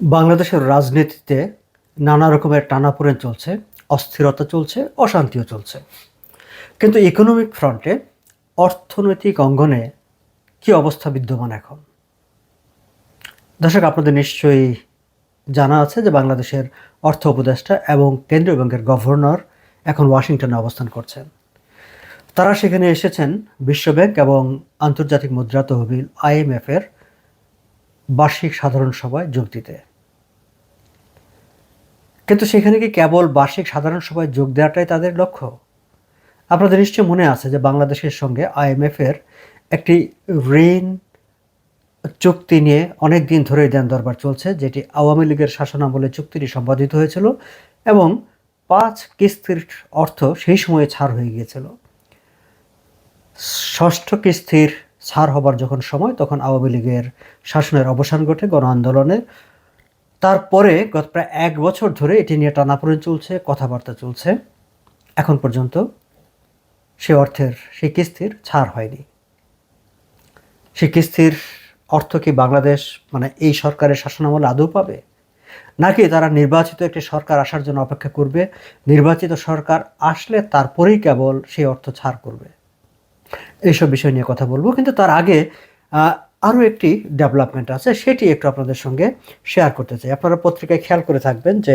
বাংলাদেশের রাজনীতিতে নানা রকমের টানাপোড়েন চলছে, অস্থিরতা চলছে, অশান্তিও চলছে। কিন্তু ইকোনমিক ফ্রন্টে অর্থনৈতিক অঙ্গনে কি অবস্থা বিদ্যমান এখন? দর্শক, আপনাদের নিশ্চয়ই জানা আছে যে বাংলাদেশের অর্থ উপদেষ্টা এবং কেন্দ্রীয় ব্যাংকের গভর্নর এখন ওয়াশিংটনে অবস্থান করছেন। তারা সেখানে এসেছেন বিশ্বব্যাংক এবং আন্তর্জাতিক মুদ্রা তহবিল আইএমএফের বার্ষিক সাধারণ সভায় যোগ দিতে। কিন্তু সেখানে কি কেবল বার্ষিক সাধারণ সভায় যোগ দেওয়াটাই তাদের লক্ষ্য? আপনাদের নিশ্চয় মনে আছে যে বাংলাদেশের সঙ্গে আইএমএফের একটি ঋণ চুক্তি নিয়ে অনেক দিন ধরেই দেন দরবার চলছে, যেটি আওয়ামী লীগের শাসনামলে চুক্তিটি সম্পাদিত হয়েছিল এবং পাঁচ কিস্তির অর্থ সেই সময়ে ছাড় হয়ে গিয়েছিল। ষষ্ঠ কিস্তির ছাড় হবার যখন সময়, তখন আওয়ামী লীগের শাসনের অবসান ঘটে গণ আন্দোলনের তারপরে গত প্রায় এক বছর ধরে এটি নিয়ে টানাপোড়েন চলছে, কথাবার্তা চলছে। এখন পর্যন্ত সে অর্থের সেই কিস্তির ছাড় হয়নি। সেই কিস্তির অর্থ কি বাংলাদেশ মানে এই সরকারের শাসনামলে আদৌ পাবে? নাকি তারা নির্বাচিত একটি সরকার আসার জন্য অপেক্ষা করবে? নির্বাচিত সরকার আসলে তারপরেই কেবল সেই অর্থ ছাড় করবে? এইসব বিষয় নিয়ে কথা বলব। কিন্তু তার আগে আরও একটি ডেভেলপমেন্ট আছে, সেটি একটু আপনাদের সঙ্গে শেয়ার করতে চাই। আপনারা পত্রিকায় খেয়াল করে থাকবেন যে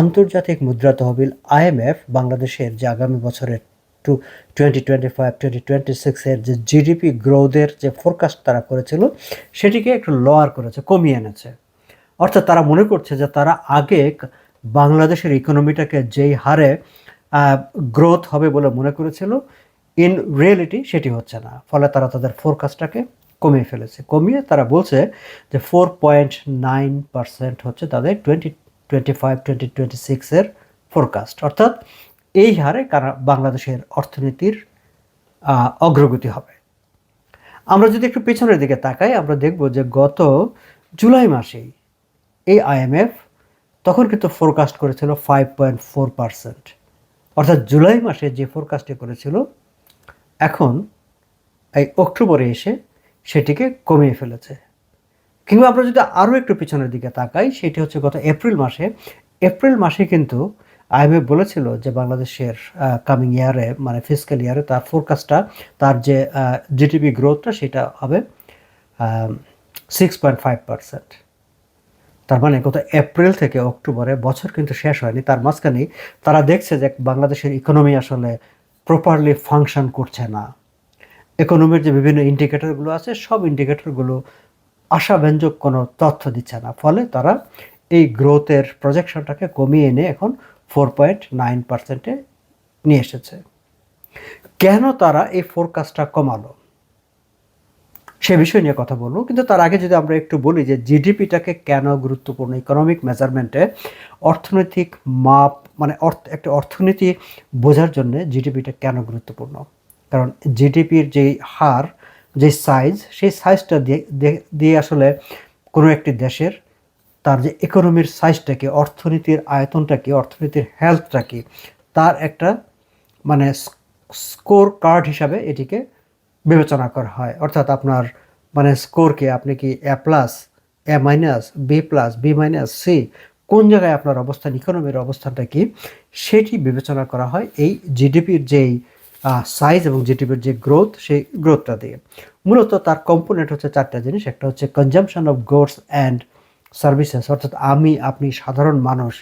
আন্তর্জাতিক মুদ্রা তহবিল আইএমএফ বাংলাদেশের যে আগামী বছরের two twenty twenty five twenty twenty সিক্সের যে জিডিপি গ্রোথের যে ফোরকাস্ট তারা করেছিল, সেটিকে একটু লোয়ার করেছে, কমিয়ে এনেছে। অর্থাৎ তারা মনে করছে যে তারা আগে বাংলাদেশের ইকোনমিটাকে যেই হারে গ্রোথ হবে বলে মনে করেছিল ইন রিয়েলিটি সেটি হচ্ছে না। ফলে তারা তাদের ফোরকাস্টটাকে কমিয়ে ফেলেছে। কমিয়ে তারা বলছে যে ফোর পয়েন্ট নাইন পার্সেন্ট হচ্ছে তাদের twenty twenty five twenty twenty সিক্সের ফোরকাস্ট অর্থাৎ এই হারে বাংলাদেশের অর্থনীতির অগ্রগতি হবে। আমরা যদি একটু পেছনের দিকে তাকাই, আমরা দেখব যে গত জুলাই মাসেই এই আইএমএফ তখন কিন্তু ফোরকাস্ট করেছিল ফাইভ পয়েন্ট ফোর পার্সেন্ট অর্থাৎ জুলাই মাসে যে ফোরকাস্টে করেছিল, এখন এই অক্টোবরে এসে সেটিকে কমিয়ে ফেলেছে। কিংবা আমরা যদি আরও একটু পিছনের দিকে তাকাই, সেটি হচ্ছে গত এপ্রিল মাসে। এপ্রিল মাসে কিন্তু আইএমএফ বলেছিল যে বাংলাদেশের কামিং ইয়ারে মানে ফিজিক্যাল ইয়ারে তার ফোরকাস্টটা তার যে জিডিপি গ্রোথটা সেটা হবে সিক্স পয়েন্ট ফাইভ পার্সেন্ট তার মানে গত এপ্রিল থেকে অক্টোবরে বছর কিন্তু শেষ হয়নি। তার মাঝখানে তারা দেখছে যে বাংলাদেশের ইকোনমি আসলে প্রপারলি ফাংশন করছে না। ইকোনমির যে বিভিন্ন ইন্ডিকেটরগুলো আছে, সব ইন্ডিকেটরগুলো আশাব্যঞ্জক কোনো তথ্য দিচ্ছে না। ফলে তারা এই গ্রোথের প্রজেকশনটাকে কমিয়ে এনে এখন ফোর পয়েন্ট নাইন পার্সেন্টে নিয়ে এসেছে। কেন তারা এই ফোরকাস্টটা কমালো? সে বিষয় নিয়ে কথা বলব, কিন্তু তার আগে যদি আমরা একটু বলি যে জিডিপিটাকে কেন গুরুত্বপূর্ণ ইকোনমিক মেজারমেন্টে অর্থনৈতিক মাপ মানে অর্থ, একটা অর্থনীতি বোঝার জন্য জিডিপিটা কেন গুরুত্বপূর্ণ? কারণ জিডিপির যেই হার যে সাইজ সেই সাইজটা দিয়ে দিয়ে আসলে কোনো একটি দেশের তার যে ইকোনমির সাইজটাকে অর্থনীতির আয়তনটা কি, অর্থনীতির হেলথটা কি, তার একটা মানে স্কোর কার্ড হিসাবে এটিকে বিবেচনা করা হয়। অর্থাৎ আপনার মানে স্কোরকে আপনি কি A plus A minus B plus B minus C কোন জায়গায় আপনার অবস্থান ইকোনমির অবস্থানটা কি, সেটি বিবেচনা করা হয়। এই জিডিপির যেই সাইজ এবং জিডিপির যে গ্রোথ সেই গ্রোথটা দিয়ে। মূলত তার কম্পোনেন্ট হচ্ছে চারটা জিনিস। একটা হচ্ছে consumption of goods and services অর্থাৎ আমি, আপনি সাধারণ মানুষ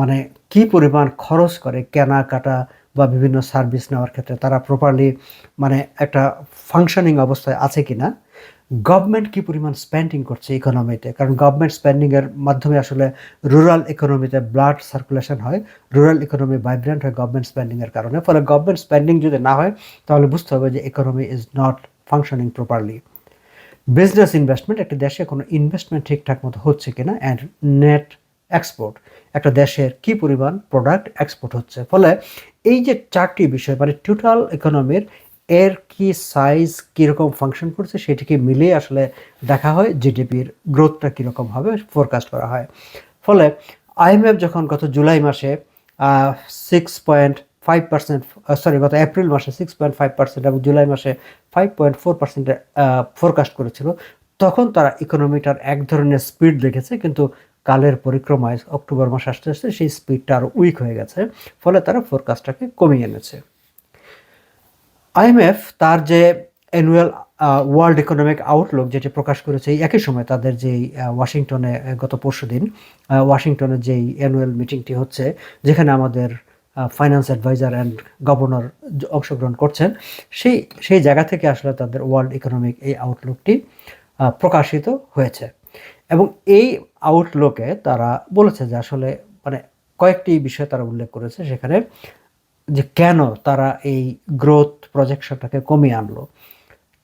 মানে কি পরিমাণ খরচ করে কেনাকাটা বা বিভিন্ন সার্ভিস নেওয়ার ক্ষেত্রে তারা প্রপারলি মানে একটা ফাংশনিং অবস্থায় আছে কি না গভর্নমেন্ট কী পরিমাণ স্পেন্ডিং করছে ইকোনমিতে কারণ গভর্নমেন্ট স্পেন্ডিংয়ের মাধ্যমে আসলে রুরাল ইকোনমিতে ব্লাড সার্কুলেশন হয় রুরাল ইকোনমি ভাইব্রেন্ট হয় গভর্নমেন্ট স্পেন্ডিংয়ের কারণে। ফলে গভর্নমেন্ট স্পেন্ডিং যদি না হয়, তাহলে বুঝতে হবে যে economy is not functioning properly business investment একটা দেশে কোনো ইনভেস্টমেন্ট ঠিকঠাক মতো হচ্ছে কিনা অ্যান্ড নেট এক্সপোর্ট একটা দেশের কি পরিমাণ প্রোডাক্ট এক্সপোর্ট হচ্ছে। ফলে এই যে চারটি বিষয় মানে টোটাল ইকোনমির এর কি সাইজ কীরকম ফাংশন করছে সেটিকে মিলিয়ে আসলে দেখা হয় জিডিপির গ্রোথটা কীরকম হবে ফোরকাস্ট করা হয়। ফলে আইএমএফ যখন গত জুলাই মাসে six point five percent sorry গত এপ্রিল মাসে সিক্স পয়েন্ট ফাইভ পার্সেন্ট এবং জুলাই মাসে ফাইভ পয়েন্ট ফোর পার্সেন্টে ফোরকাস্ট করেছিল, তখন তারা ইকোনমিটার এক ধরনের স্পিড দেখেছে, কিন্তু কালের পরিক্রমায় অক্টোবর মাস আসতে আসতে সেই স্পিডটা আরও উইক হয়ে গেছে, ফলে তারা ফোরকাস্টটাকে কমিয়ে এনেছে। আইএমএফ তার যে অ্যানুয়াল ওয়ার্ল্ড ইকোনমিক আউটলুক যেটি প্রকাশ করেছে একই সময় তাদের যেই ওয়াশিংটনে গত পরশু দিন ওয়াশিংটনের যেই অ্যানুয়াল মিটিংটি হচ্ছে, যেখানে আমাদের ফাইন্যান্স অ্যাডভাইজার অ্যান্ড গভর্নর অংশগ্রহণ করছেন, সেই সেই জায়গা থেকে আসলে তাদের ওয়ার্ল্ড ইকোনমিক এই আউটলুকটি প্রকাশিত হয়েছে। এবং এই আউটলুকে তারা বলেছে যে আসলে মানে কয়েকটি বিষয় তারা উল্লেখ করেছে সেখানে যে কেন তারা এই গ্রোথ প্রজেকশনটাকে কমিয়ে আনলো,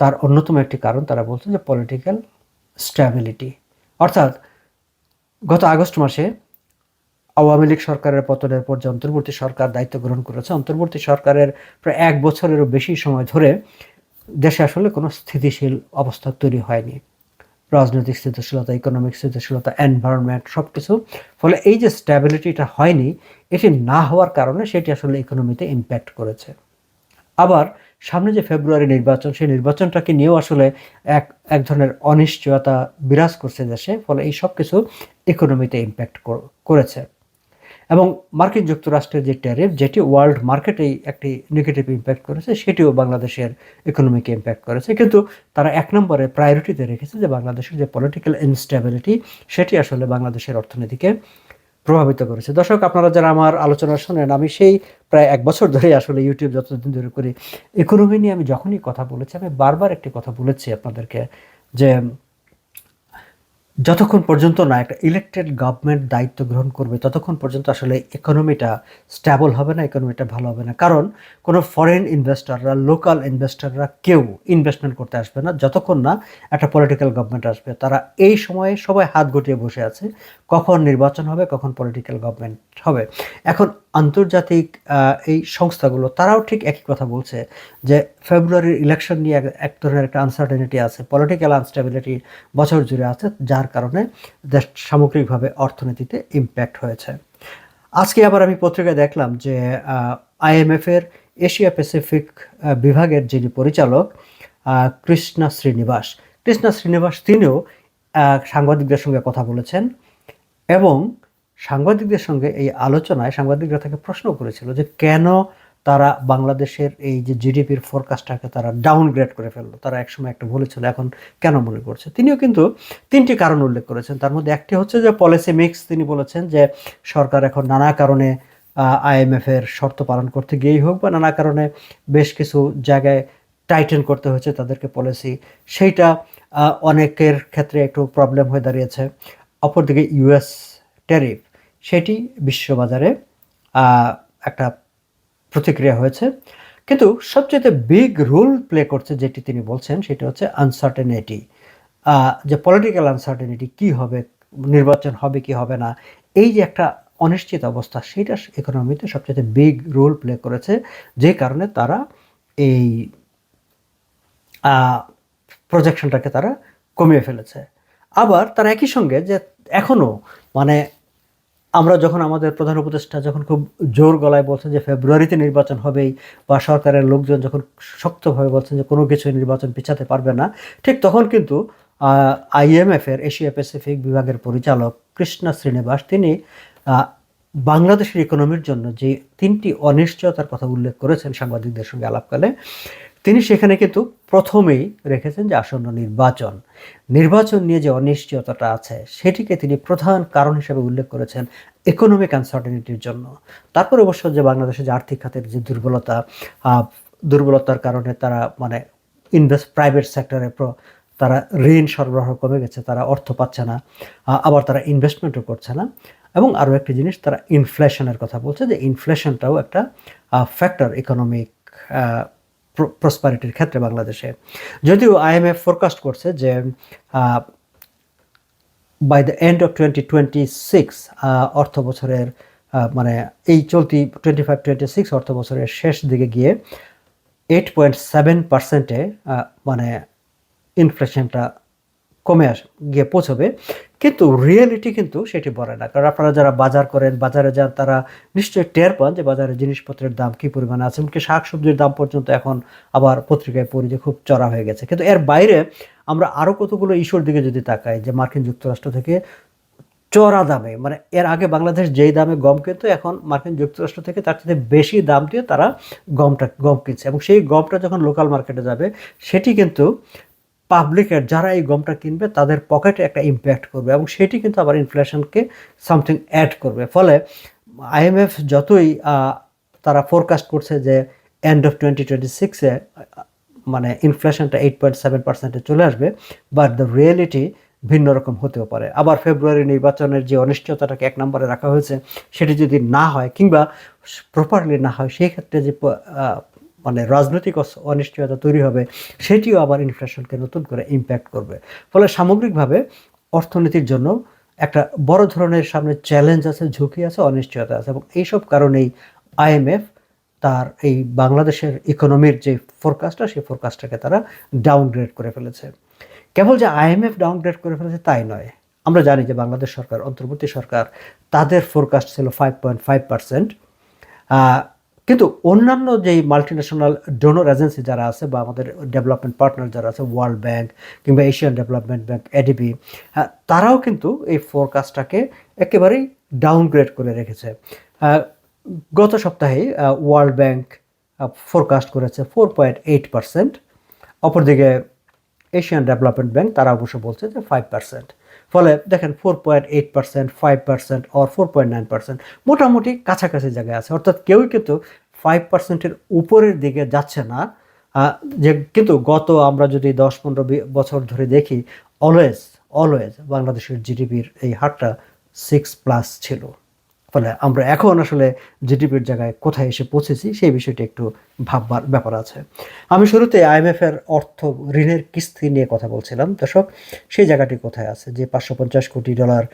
তার অন্যতম একটি কারণ তারা বলছেন যে পলিটিক্যাল স্ট্যাবিলিটি অর্থাৎ গত আগস্ট মাসে আওয়ামী লীগ সরকারের পতনের পর যে অন্তর্বর্তী সরকার দায়িত্ব গ্রহণ করেছে, অন্তর্বর্তী সরকারের প্রায় এক বছরেরও বেশি সময় ধরে দেশে আসলে কোনো স্থিতিশীল অবস্থা তৈরি হয়নি। রাজনৈতিক স্থিতিশীলতা ইকোনমিক স্থিতিশীলতা এনভায়রনমেন্ট সব কিছু ফলে এই যে স্ট্যাবিলিটিটা হয়নি, এটি না হওয়ার কারণে সেটি আসলে ইকোনমিতে ইম্প্যাক্ট করেছে। আবার সামনে যে ফেব্রুয়ারি নির্বাচন, সেই নির্বাচনটাকে নিয়েও আসলে এক এক ধরনের অনিশ্চয়তা বিরাজ করছে দেশে, ফলে এই সব কিছু ইকোনমিতে ইম্প্যাক্ট করেছে। এবং মার্কিন যুক্তরাষ্ট্রের যে ট্যারিফ যেটি ওয়ার্ল্ড মার্কেটেই একটি নেগেটিভ ইম্প্যাক্ট করেছে, সেটিও বাংলাদেশের ইকোনমিকে ইম্প্যাক্ট করেছে। কিন্তু তারা এক নম্বরে প্রায়োরিটিতে রেখেছে যে বাংলাদেশের যে পলিটিক্যাল ইনস্টেবিলিটি সেটি আসলে বাংলাদেশের অর্থনীতিকে প্রভাবিত করেছে। দর্শক, আপনারা যারা আমার আলোচনা শোনেন, আমি সেই প্রায় এক বছর ধরে আসলে ইউটিউব যতদিন ধরে করি ইকোনমি নিয়ে আমি যখনই কথা বলেছি, আমি বারবার একটি কথা বলেছি আপনাদেরকে যে যতক্ষণ পর্যন্ত না একটা ইলেকটেড গভর্নমেন্ট দায়িত্ব গ্রহণ করবে, ততক্ষণ পর্যন্ত আসলে ইকোনমিটা স্ট্যাবল হবে না ইকোনমিটা ভালো হবে না। কারণ কোনো ফরেন ইনভেস্টররা লোকাল ইনভেস্টররা কেউ ইনভেস্টমেন্ট করতে আসবে না। যতক্ষণ না একটা পলিটিক্যাল গভর্নমেন্ট আসবে, তারা এই সময়ে সবাই হাত গুটিয়ে বসে আছে, কখন নির্বাচন হবে, কখন পলিটিক্যাল গভর্নমেন্ট হবে। এখন আন্তর্জাতিক এই সংস্থাগুলো, তারাও ঠিক একই কথা বলছে যে ফেব্রুয়ারির ইলেকশন নিয়ে এক- ধরনের একটা আনসার্টেনিটি আছে পলিটিক্যাল আনস্টেবিলিটি বছর জুড়ে আছে, যার কারণে দেশ সামগ্রিকভাবে অর্থনীতিতে ইম্প্যাক্ট হয়েছে। আজকে আবার আমি পত্রিকায় দেখলাম যে আইএমএফের এশিয়া প্যাসিফিক বিভাগের যিনি পরিচালক কৃষ্ণা শ্রীনিবাস। কৃষ্ণা শ্রীনিবাস তিনিও সাংবাদিকদের সঙ্গে কথা বলেছেন এবং সাংবাদিকদের সঙ্গে এই আলোচনায় সাংবাদিকরা তাকে প্রশ্ন করেছিল যে কেন তারা বাংলাদেশের এই যে জিডিপির ফোরকাস্টটাকে তারা ডাউনগ্রেড করে ফেলল। তারা একসময় একটা বলেছিল এখন কেন মনে করছে? তিনিও কিন্তু তিনটি কারণ উল্লেখ করেছেন। তার মধ্যে একটি হচ্ছে যে পলিসি মিক্স তিনি বলেছেন যে সরকার এখন নানা কারণে আইএমএফ এর শর্ত পালন করতে গিয়েই হোক বা নানা কারণে বেশ কিছু জায়গায় টাইটেন করতে হয়েছে তাদেরকে পলিসি সেইটা অনেকের ক্ষেত্রে একটু প্রবলেম হয়ে দাঁড়িয়েছে। অপরদিকে ইউএস ট্যারিফ সেটি বিশ্ববাজারে একটা প্রতিক্রিয়া হয়েছে। কিন্তু সবচেয়ে বিগ রোল প্লে করছে যেটি তিনি বলছেন, সেটা হচ্ছে আনসার্টেনিটি যে পলিটিক্যাল আনসার্টেনিটি কি হবে, নির্বাচন হবে কি হবে না, এই যে একটা অনিশ্চিত অবস্থা, সেটা ইকোনমিতে সবচেয়ে বিগ রোল প্লে করেছে, যে কারণে তারা এই প্রজেকশনটাকে তারা কমিয়ে ফেলেছে। আবার তারা একই সঙ্গে যে এখনও মানে আমরা যখন আমাদের প্রধান উপদেষ্টা যখন খুব জোর গলায় বলছেন যে ফেব্রুয়ারিতে নির্বাচন হবেই বা সরকারের লোকজন যখন শক্তভাবে বলছেন যে কোনো কিছু নির্বাচন পিছাতে পারবে না, ঠিক তখন কিন্তু আইএমএফ এর এশিয়া প্যাসিফিক বিভাগের পরিচালক কৃষ্ণা শ্রীনিবাস তিনি বাংলাদেশের ইকোনমির জন্য যে তিনটি অনিশ্চয়তার কথা উল্লেখ করেছেন সাংবাদিকদের সঙ্গে আলাপকালে তিনি সেখানে কিন্তু প্রথমেই রেখেছেন যে আসন্ন নির্বাচন। নির্বাচন নিয়ে যে অনিশ্চয়তাটা আছে, সেটিকে তিনি প্রধান কারণ হিসেবে উল্লেখ করেছেন ইকোনমিক আনসার্টেনিটির জন্য। তারপর অবশ্য যে বাংলাদেশের যে আর্থিক খাতের যে দুর্বলতা দুর্বলতার কারণে তারা মানে ইনভেস্ট প্রাইভেট সেক্টরে তারা ঋণ সরবরাহ কমে গেছে, তারা অর্থ পাচ্ছে না আবার তারা ইনভেস্টমেন্টও করছে না। এবং আরও একটি জিনিস, তারা ইনফ্লেশনের কথা বলছে যে ইনফ্লেশনটাও একটা ফ্যাক্টর ইকোনমিক প্রসপারিটির ক্ষেত্রে বাংলাদেশে। যদিও আইএমএফ ফোরকাস্ট করছে যে by the end of twenty twenty six অর্থ বছরের মানে এই চলতি টোয়েন্টি ফাইভ টোয়েন্টি সিক্স অর্থ বছরের শেষ দিকে গিয়ে এইট পয়েন্ট সেভেন পার্সেন্টে মানে ইনফ্লেশনটা কমে আস, গিয়ে পৌঁছবে। কিন্তু রিয়েলিটি কিন্তু সেটি বলে না। কারণ আপনারা যারা বাজার করেন, বাজারে যান, তারা নিশ্চয়ই টের পান যে বাজারে জিনিসপত্রের দাম কী পরিমাণে আছে। এমনকি শাকসবজির দাম পর্যন্ত এখন আবার পত্রিকায় পড়ি যে খুব চড়া হয়ে গেছে। কিন্তু এর বাইরে আমরা আরও কতগুলো ইস্যুর দিকে যদি তাকাই, যে মার্কিন যুক্তরাষ্ট্র থেকে চড়া দামে মানে এর আগে বাংলাদেশ যেই দামে গম কিনতো, এখন মার্কিন যুক্তরাষ্ট্র থেকে তার থেকে বেশি দাম দিয়ে তারা গমটা, গম কিনছে। এবং সেই গমটা যখন লোকাল মার্কেটে যাবে, সেটি কিন্তু পাবলিকের যারা এই গমটা কিনবে, তাদের পকেটে একটা ইম্প্যাক্ট করবে এবং সেটি কিন্তু আবার ইনফ্লেশনকে সামথিং অ্যাড করবে। ফলে আইএমএফ যতই তারা ফোরকাস্ট করছে যে এন্ড অফ টোয়েন্টি টোয়েন্টি সিক্সে মানে ইনফ্লেশনটা এইট পয়েন্ট সেভেন পার্সেন্টে চলে আসবে বাট দ্য রিয়েলিটি ভিন্ন রকম হতেও পারে। আবার ফেব্রুয়ারি নির্বাচনের যে অনিশ্চয়তাটাকে এক নম্বরে রাখা হয়েছে, সেটি যদি না হয় কিংবা প্রপারলি না হয়, সেই ক্ষেত্রে যে মানে রাজনৈতিক অনিশ্চয়তা তৈরি হবে, সেটিও আবার ইনফ্লেশনকে নতুন করে ইম্প্যাক্ট করবে। ফলে সামগ্রিকভাবে অর্থনীতির জন্য একটা বড় ধরনের সামনে চ্যালেঞ্জ আছে, ঝুঁকি আছে, অনিশ্চয়তা আছে এবং এইসব কারণেই আইএমএফ তার এই বাংলাদেশের ইকোনমির যে ফোরকাস্টটা সেই ফোরকাস্টটাকে তারা ডাউনগ্রেড করে ফেলেছে। কেবল যে আইএমএফ ডাউনগ্রেড করে ফেলেছে তাই নয়। আমরা জানি যে বাংলাদেশ সরকার, অন্তর্বর্তী সরকার, তাদের ফোরকাস্ট ছিল ফাইভ পয়েন্ট ফাইভ পার্সেন্ট কিন্তু অন্যান্য যেই মাল্টিন্যাশনাল ডোনর এজেন্সি যারা আছে বা আমাদের ডেভেলপমেন্ট পার্টনার যারা আছে ওয়ার্ল্ড ব্যাংক কিংবা এশিয়ান ডেভেলপমেন্ট ব্যাংক এডিবি তারাও কিন্তু এই ফোরকাস্টটাকে একেবারেই ডাউনগ্রেড করে রেখেছে। গত সপ্তাহে ওয়ার্ল্ড ব্যাংক ফোরকাস্ট করেছে ফোর পয়েন্ট এইট পার্সেন্ট অপরদিকে এশিয়ান ডেভেলপমেন্ট ব্যাংক তারা অবশ্য বলছে যে ফাইভ পার্সেন্ট ফলে দেখেন four point eight percent five percent or four point nine percent মোটামুটি কাছাকাছি জায়গায় আছে। অর্থাৎ কেউই কিন্তু ফাইভ পার্সেন্টের উপরের দিকে যাচ্ছে না। যে কিন্তু গত আমরা যদি দশ পনেরো বছর ধরে দেখি অলওয়েজ অলওয়েজ বাংলাদেশের জিডিপির এই হারটা সিক্স প্লাস ছিল। ফলে আমরা এখন আসলে জিডিপির জায়গায় কোথায় এসে পৌঁছেছি সেই বিষয়টি একটু ভাববার ব্যাপার আছে। আমি শুরুতে আইএমএফ এর অর্থ ঋণের কিস্তি নিয়ে কথা বলছিলাম। দর্শক, সেই জায়গাটি কোথায় আছে? যে পাঁচশো পঞ্চাশ কোটি ডলার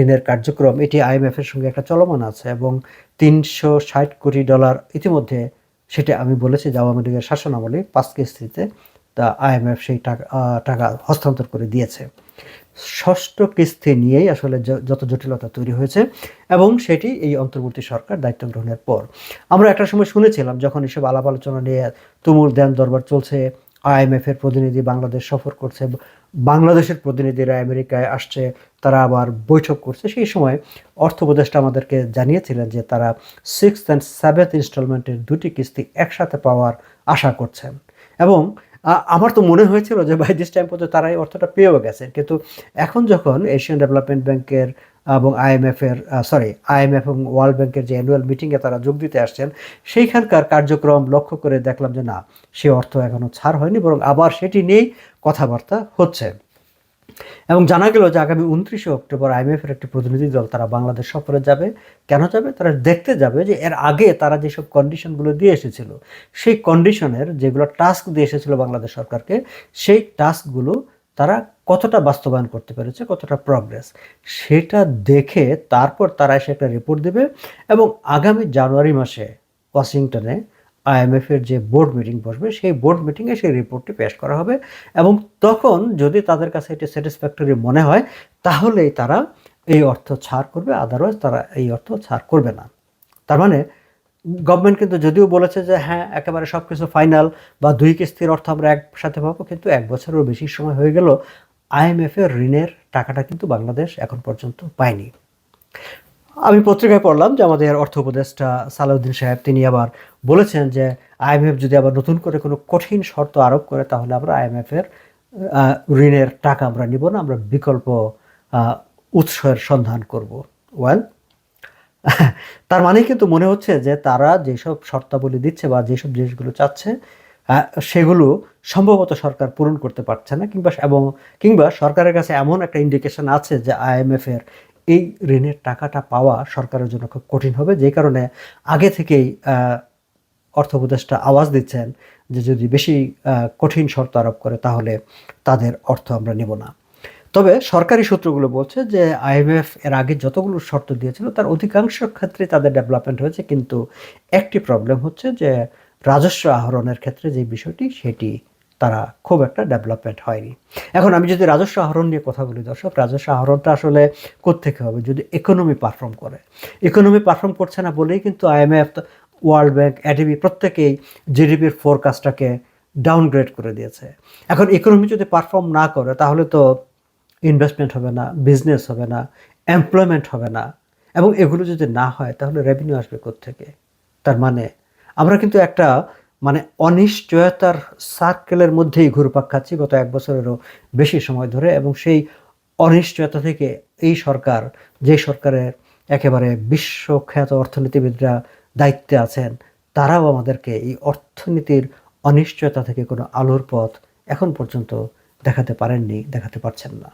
ঋণের কার্যক্রম, এটি আইএমএফ এর সঙ্গে একটা চলমান আছে এবং তিনশো ষাট কোটি ডলার ইতিমধ্যে সেটা আমি বলেছি যে আওয়ামী লীগের শাসন পাঁচ কিস্তিতে তা আইএমএফ সেই টাকা টাকা হস্তান্তর করে দিয়েছে। ষষ্ঠ কিস্তি নিয়েই আসলে যত জটিলতা তৈরি হয়েছে এবং সেটি এই অন্তর্বর্তী সরকার দায়িত্ব গ্রহণের পর। আমরা একটা সময় শুনেছিলাম যখন এসব আলাপ আলোচনা নিয়ে তুমুল দেন দরবার চলছে আইএমএফ এর প্রতিনিধি বাংলাদেশ সফর করছে, বাংলাদেশের প্রতিনিধিরা আমেরিকায় আসছে, তারা আবার বৈঠক করছে। সেই সময় অর্থ উপদেষ্টা আমাদেরকে জানিয়েছিলেন যে তারা সিক্স অ্যান্ড সেভেন্থ ইনস্টলমেন্টের দুটি কিস্তি একসাথে পাওয়ার আশা করছেন। এবং আমার তো মনে হয়েছিল যে বাই দিস টাইম পর্যন্ত তারা এই অর্থটা পেয়েও গেছে। কিন্তু এখন যখন এশিয়ান ডেভেলপমেন্ট ব্যাংকের এবং আইএমএফ এর সরি আইএমএফ এবং ওয়ার্ল্ড ব্যাংকের যে অ্যানুয়াল মিটিংয়ে তারা যোগ দিতে আসছেন, সেইখানকার কার্যক্রম লক্ষ্য করে দেখলাম যে না, সে অর্থ এখনও ছাড় হয়নি, বরং আবার সেটি নিয়েই কথাবার্তা হচ্ছে। এবং জানা গেল যে আগামী উনত্রিশে অক্টোবর আইএমএফ এর একটি প্রতিনিধি দল তারা বাংলাদেশ সফরে যাবে। কেন যাবে? তারা দেখতে যাবে যে এর আগে তারা যেসব কন্ডিশনগুলো দিয়ে এসেছিল, সেই কন্ডিশনের যেগুলো টাস্ক দিয়ে এসেছিল বাংলাদেশ সরকারকে, সেই টাস্কগুলো তারা কতটা বাস্তবায়ন করতে পেরেছে, কতটা প্রগ্রেস সেটা দেখে তারপর তারা এসে একটা রিপোর্ট দেবে এবং আগামী জানুয়ারি মাসে ওয়াশিংটনে আইএমএফ এর যে বোর্ড মিটিং বসবে, সেই বোর্ড মিটিংয়ে সেই রিপোর্টটি পেশ করা হবে এবং তখন যদি তাদের কাছে এটি স্যাটিসফ্যাক্টরি মনে হয়, তাহলেই তারা এই অর্থ ছাড় করবে আদারওয়াইজ তারা এই অর্থ ছাড় করবে না। তার মানে গভর্নমেন্ট কিন্তু যদিও বলেছে যে হ্যাঁ একেবারে সব কিছু ফাইনাল বা দুই কিস্তির অর্থ আমরা একসাথে পাবো, কিন্তু এক বছরেরও বেশি সময় হয়ে গেল আইএমএফ এর ঋণের টাকাটা কিন্তু বাংলাদেশ এখন পর্যন্ত পায়নি। আমি পত্রিকায় পড়লাম যে আমাদের অর্থ উপদেষ্টা সালাউদ্দিন সাহেব, তিনি আবার বলেছেন যে আইএমএফ যদি আবার নতুন করে কোনো কঠিন শর্ত আরোপ করে, তাহলে আমরা আইএমএফ এর ঋণের টাকা আমরা নিব না, আমরা বিকল্প উৎসের সন্ধান করব। ওয়েল, তার মানে কিন্তু মনে হচ্ছে যে তারা যেসব শর্তাবলী দিচ্ছে বা যেসব জিনিসগুলো চাচ্ছে সেগুলো সম্ভবত সরকার পূরণ করতে পারছে না, কিংবা এবং কিংবা সরকারের কাছে এমন একটা ইন্ডিকেশন আছে যে আইএমএফ এর এই ঋণের টাকাটা পাওয়া সরকারের জন্য খুব কঠিন হবে। যে কারণে আগে থেকেই অর্থ উপদেষ্টা আওয়াজ দিচ্ছেন যে যদি বেশি কঠিন শর্ত আরোপ করে তাহলে তাদের অর্থ আমরা নেব না। তবে সরকারি সূত্রগুলো বলছে যে আইএমএফ এর আগে যতগুলো শর্ত দিয়েছিল তার অধিকাংশ ক্ষেত্রে তাদের ডেভেলপমেন্ট হয়েছে। কিন্তু একটি প্রবলেম হচ্ছে যে রাজস্ব আহরণের ক্ষেত্রে যে বিষয়টি, সেটি তারা খুব একটা ডেভেলপমেন্ট হয়নি। এখন আমি যদি রাজস্ব আহরণ নিয়ে কথা বলি, দর্শক, রাজস্ব আহরণটা আসলে কোত্থেকে হবে? যদি ইকোনমি পারফর্ম করে। ইকোনমি পারফর্ম করছে না বলেই কিন্তু আইএমএফ ওয়ার্ল্ড ব্যাংক এডিবি প্রত্যেকেই জিডিপির ফোরকাস্টটাকে ডাউনগ্রেড করে দিয়েছে। এখন ইকোনমি যদি পারফর্ম না করে, তাহলে তো ইনভেস্টমেন্ট হবে না বিজনেস হবে না এমপ্লয়মেন্ট হবে না। এবং এগুলো যদি না হয়, তাহলে রেভিনিউ আসবে থেকে তার মানে আমরা কিন্তু একটা মানে অনিশ্চয়তার সার্কেলের মধ্যেই ঘুরপাক খাচ্ছি গত এক বছরেরও বেশি সময় ধরে এবং সেই অনিশ্চয়তা থেকে এই সরকার, যে সরকারের একেবারে বিশ্বখ্যাত অর্থনীতিবিদরা দায়িত্বে আছেন, তারাও আমাদেরকে এই অর্থনীতির অনিশ্চয়তা থেকে কোনো আলোর পথ এখন পর্যন্ত দেখাতে পারেননি, দেখাতে পারছেন না।